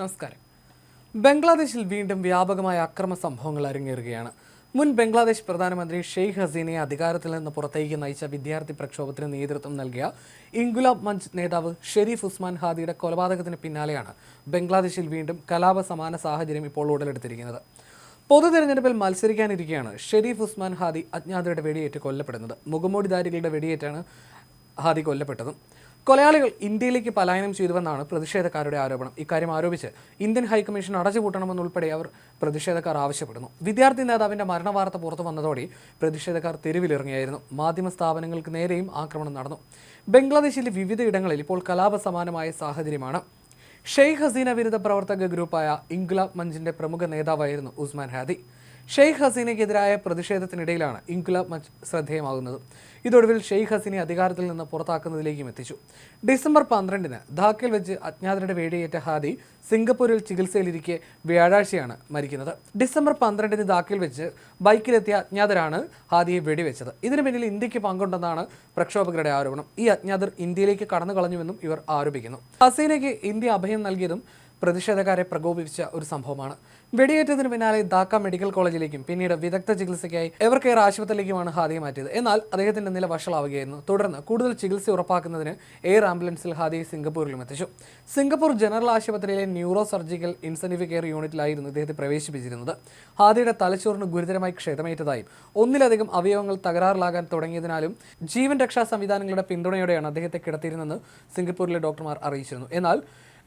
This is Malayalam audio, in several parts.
നമസ്കാരം. ബംഗ്ലാദേശിൽ വീണ്ടും വ്യാപകമായ അക്രമ സംഭവങ്ങൾ അരങ്ങേറുകയാണ്. മുൻ ബംഗ്ലാദേശ് പ്രധാനമന്ത്രി ഷെയ്ഖ് ഹസീനയെ അധികാരത്തിൽ നിന്ന് പുറത്തേക്ക് നയിച്ച വിദ്യാർത്ഥി പ്രക്ഷോഭത്തിന് നേതൃത്വം നൽകിയ ഇൻഗുലാബ് മഞ്ച് നേതാവ് ഷെരീഫ് ഉസ്മാൻ ഹാദിയുടെ കൊലപാതകത്തിന് പിന്നാലെയാണ് ബംഗ്ലാദേശിൽ വീണ്ടും കലാപ സമാന സാഹചര്യം ഇപ്പോൾ ഉടലെടുത്തിരിക്കുന്നത്. പൊതു തെരഞ്ഞെടുപ്പിൽ മത്സരിക്കാനിരിക്കെയാണ് ഷെരീഫ് ഉസ്മാൻ ഹാദി അജ്ഞാതരുടെ വെടിയേറ്റ് കൊല്ലപ്പെടുന്നത്. മുഖംമൂടിധാരികളുടെ വെടിയേറ്റാണ് ഹാദി കൊല്ലപ്പെട്ടതും. കൊലയാളികൾ ഇന്ത്യയിലേക്ക് പലായനം ചെയ്തുവെന്നാണ് പ്രതിഷേധക്കാരുടെ ആരോപണം. ഇക്കാര്യം ആരോപിച്ച് ഇന്ത്യൻ ഹൈക്കമ്മീഷൻ അടച്ചുപൂട്ടണമെന്നുൾപ്പെടെ അവർ പ്രതിഷേധക്കാർ ആവശ്യപ്പെടുന്നു. വിദ്യാർത്ഥി നേതാവിന്റെ മരണവാർത്ത പുറത്തു വന്നതോടെ പ്രതിഷേധക്കാർ തെരുവിലിറങ്ങിയായിരുന്നു. മാധ്യമ സ്ഥാപനങ്ങൾക്ക് നേരെയും ആക്രമണം നടന്നു. ബംഗ്ലാദേശിലെ വിവിധ ഇടങ്ങളിൽ ഇപ്പോൾ കലാപസമാനമായ സാഹചര്യമാണ്. ഷെയ്ഖ് ഹസീന വിരുദ്ധ പ്രവർത്തക ഗ്രൂപ്പായ ഇൻഗ്ലാബ് മഞ്ചിന്റെ പ്രമുഖ നേതാവായിരുന്നു ഉസ്മാൻ ഹാദി. ഷെയ്ഖ് ഹസീനയ്ക്കെതിരായ പ്രതിഷേധത്തിനിടയിലാണ് ഇൻകുലാബ് മച്ച് ശ്രദ്ധേയമാകുന്നത്. ഇതൊടുവിൽ ഷെയ്ഖ് ഹസീനെ അധികാരത്തിൽ നിന്ന് പുറത്താക്കുന്നതിലേക്കും എത്തിച്ചു. ഡിസംബർ പന്ത്രണ്ടിന് ധാക്കിൽ വെച്ച് അജ്ഞാതരുടെ വേടിയേറ്റ ഹാദി സിംഗപ്പൂരിൽ ചികിത്സയിലിരിക്കെ വ്യാഴാഴ്ചയാണ് മരിക്കുന്നത്. ഡിസംബർ പന്ത്രണ്ടിന് ധാക്കിൽ വെച്ച് ബൈക്കിലെത്തിയ അജ്ഞാതരാണ് ഹാദിയെ വെടിവെച്ചത്. ഇതിനു പിന്നിൽ ഇന്ത്യയ്ക്ക് പങ്കുണ്ടെന്നാണ് പ്രക്ഷോഭകരുടെ ആരോപണം. ഈ അജ്ഞാതർ ഇന്ത്യയിലേക്ക് കടന്നു കളഞ്ഞുവെന്നും ഇവർ ആരോപിക്കുന്നു. ഹസീനയ്ക്ക് ഇന്ത്യ അഭയം നൽകിയതും പ്രതിഷേധക്കാരെ പ്രകോപിപ്പിച്ച ഒരു സംഭവമാണ്. വെടിയേറ്റതിന് പിന്നാലെ ധാക്ക മെഡിക്കൽ കോളേജിലേക്കും പിന്നീട് വിദഗ്ധ ചികിത്സയ്ക്കായി എവർ കെയർ ആശുപത്രിയിലേക്കുമാണ് ഹാദിയെ മാറ്റിയത്. എന്നാൽ അദ്ദേഹത്തിന്റെ നില വഷളാവുകയായിരുന്നു. തുടർന്ന് കൂടുതൽ ചികിത്സ ഉറപ്പാക്കുന്നതിന് എയർ ആംബുലൻസിൽ ഹാദിയെ സിംഗപ്പൂരിലും എത്തിച്ചു. സിംഗപ്പൂർ ജനറൽ ആശുപത്രിയിലെ ന്യൂറോ സർജിക്കൽ ഇൻസെന്റീവ് കെയർ യൂണിറ്റിലായിരുന്നു ഇദ്ദേഹത്തെ പ്രവേശിപ്പിച്ചിരുന്നത്. ഹാദിയുടെ തലച്ചോറിന് ഗുരുതരമായി ക്ഷതമേറ്റതായും ഒന്നിലധികം അവയവങ്ങൾ തകരാറിലാകാൻ തുടങ്ങിയതിനാലും ജീവൻ രക്ഷാ സംവിധാനങ്ങളുടെ പിന്തുണയോടെയാണ് അദ്ദേഹത്തെ കിടത്തിയിരുന്നെന്ന് സിംഗപ്പൂരിലെ ഡോക്ടർമാർ അറിയിച്ചിരുന്നു. എന്നാൽ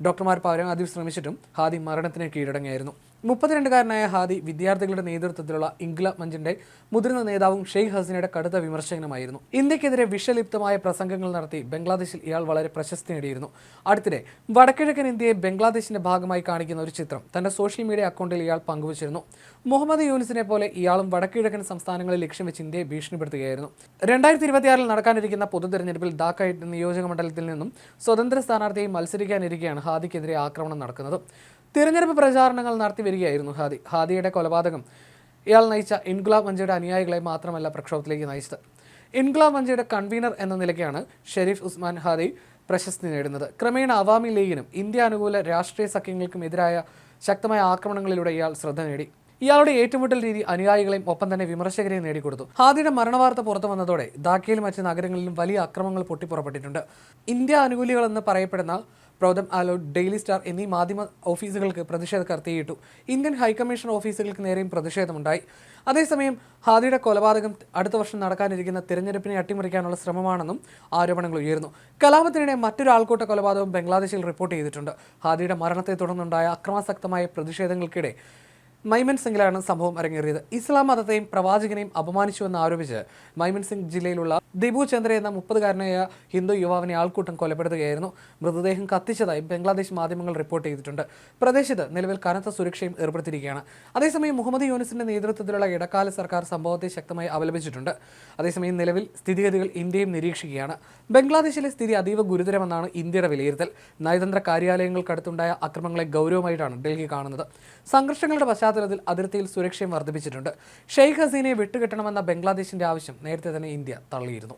ഡോക്ടർമാർ പരമാവധി ശ്രമിച്ചിട്ടും ഹാദി മരണത്തിന് കീഴടങ്ങിയായിരുന്നു. മുപ്പത്തിരണ്ടുകാരനായ ഹാദി വിദ്യാർത്ഥികളുടെ നേതൃത്വത്തിലുള്ള ഇംഗ്ല മഞ്ചിന്റെ മുതിർന്ന നേതാവും ഷെയ്ഖ് ഹസീനയുടെ കടുത്ത വിമർശകനുമായിരുന്നു ഇന്ത്യക്കെതിരെ വിഷലിപ്തമായ പ്രസംഗങ്ങൾ നടത്തി ബംഗ്ലാദേശിൽ ഇയാൾ വളരെ പ്രശസ്തി നേടിയിരുന്നു. അടുത്തിടെ വടക്കിഴക്കൻ ഇന്ത്യയെ ബംഗ്ലാദേശിന്റെ ഭാഗമായി കാണിക്കുന്ന ഒരു ചിത്രം തന്റെ സോഷ്യൽ മീഡിയ അക്കൗണ്ടിൽ ഇയാൾ പങ്കുവച്ചിരുന്നു. മുഹമ്മദ് യൂനിസിനെ പോലെ ഇയാളും വടക്കിഴക്കൻ സംസ്ഥാനങ്ങളിൽ ലക്ഷ്യം വെച്ച് ഇന്ത്യയെ ഭീഷണിപ്പെടുത്തുകയായിരുന്നു. രണ്ടായിരത്തി ഇരുപത്തിയാറിൽ നടക്കാനിരിക്കുന്ന പൊതു തെരഞ്ഞെടുപ്പിൽ ധാക്ക നിയോജക മണ്ഡലത്തിൽ നിന്നും സ്വതന്ത്ര സ്ഥാനാർത്ഥിയെ മത്സരിക്കാനിരിക്കെയാണ് ഹാദിക്കെതിരെ ആക്രമണം നടക്കുന്നത്. തിരഞ്ഞെടുപ്പ് പ്രചാരണങ്ങൾ നടത്തി വരികയായിരുന്നു ഹാദി. ഹാദിയുടെ കൊലപാതകം. ഇയാൾ നയിച്ച ഇൻഗുലാബ് മഞ്ചയുടെ അനുയായികളെ മാത്രമല്ല പ്രക്ഷോഭത്തിലേക്ക് നയിച്ചത്. ഇൻഗുലാബ് മഞ്ചയുടെ കൺവീനർ എന്ന നിലയ്ക്കാണ് ഷെരീഫ് ഉസ്മാൻ ഹാദി പ്രശസ്തി നേടുന്നത്. ക്രമേണ അവാമി ലീഗിനും ഇന്ത്യ അനുകൂല രാഷ്ട്രീയ സഖ്യങ്ങൾക്കും എതിരായ ശക്തമായ ആക്രമണങ്ങളിലൂടെ ഇയാൾ ശ്രദ്ധ നേടി. ഇയാളുടെ ഏറ്റുമുട്ടൽ രീതി അനുയായികളെയും ഒപ്പം തന്നെ വിമർശകരെയും നേടിക്കൊടുത്തു. ഹാദിയുടെ മരണവാർത്ത പുറത്തു വന്നതോടെ ധാക്കയിലും മറ്റ് നഗരങ്ങളിലും വലിയ അക്രമങ്ങൾ പൊട്ടിപ്പുറപ്പെട്ടിട്ടുണ്ട്. ഇന്ത്യ അനുകൂലികളെന്ന് പറയപ്പെടുന്ന പ്രോദം ആലോ ഡെയിലി സ്റ്റാർ എന്നീ മാധ്യമ ഓഫീസുകൾക്ക് പ്രതിഷേധക്കാർ തീയിട്ടു. ഇന്ത്യൻ ഹൈക്കമ്മീഷൻ ഓഫീസുകൾക്ക് നേരെയും പ്രതിഷേധമുണ്ടായി. അതേസമയം ഹാദിയുടെ കൊലപാതകം അടുത്ത വർഷം നടക്കാനിരിക്കുന്ന തിരഞ്ഞെടുപ്പിനെ അട്ടിമറിക്കാനുള്ള ശ്രമമാണെന്നും ആരോപണങ്ങൾ ഉയർന്നു കലാപത്തിനിടെ മറ്റൊരു ആൾക്കൂട്ട കൊലപാതകം ബംഗ്ലാദേശിൽ റിപ്പോർട്ട് ചെയ്തിട്ടുണ്ട്. ഹാദിയുടെ മരണത്തെ തുടർന്നുണ്ടായ അക്രമാസക്തമായ പ്രതിഷേധങ്ങൾക്കിടെ മൈമൻ സിംഗിലാണ് സംഭവം അരങ്ങേറിയത്. ഇസ്ലാം മതത്തെയും പ്രവാചകനെയും അപമാനിച്ചു അപമാനിച്ചുവെന്ന് ആരോപിച്ച് മൈമൻ സിംഗ് ജില്ലയിലുള്ള ദിബു ചന്ദ്ര എന്ന മുപ്പതുകാരനായ ഹിന്ദു യുവാവിനെ ആൾക്കൂട്ടം കൊലപ്പെടുത്തുകയായിരുന്നു. മൃതദേഹം കത്തിച്ചതായി ബംഗ്ലാദേശ് മാധ്യമങ്ങൾ റിപ്പോർട്ട് ചെയ്തിട്ടുണ്ട്. പ്രദേശത്ത് നിലവിൽ കനത്ത സുരക്ഷയും ഏർപ്പെടുത്തിയിരിക്കുകയാണ്. അതേസമയം മുഹമ്മദ് യൂനിസിന്റെ നേതൃത്വത്തിലുള്ള ഇടക്കാല സർക്കാർ സംഭവത്തെ ശക്തമായി അപലപിച്ചിട്ടുണ്ട് അതേസമയം നിലവിൽ സ്ഥിതിഗതികൾ ഇന്ത്യയും നിരീക്ഷിക്കുകയാണ്. ബംഗ്ലാദേശിലെ സ്ഥിതി അതീവ ഗുരുതരമെന്നാണ് ഇന്ത്യയുടെ വിലയിരുത്തൽ. നയതന്ത്ര കാര്യാലയങ്ങൾക്കടുത്തുണ്ടായ അക്രമങ്ങളെ ഗൗരവമായിട്ടാണ് ഡൽഹി കാണുന്നത്. സംഘർഷങ്ങളുടെ പശ്ചാത്തലത്തിൽ അതിർത്തിയിൽ സുരക്ഷയും വർദ്ധിപ്പിച്ചിട്ടുണ്ട്. ഷെയ്ഖ് ഹസീനയെ വിട്ടുകിട്ടണമെന്ന ബംഗ്ലാദേശിന്റെ ആവശ്യം നേരത്തെ തന്നെ ഇന്ത്യ തള്ളിയിരുന്നു.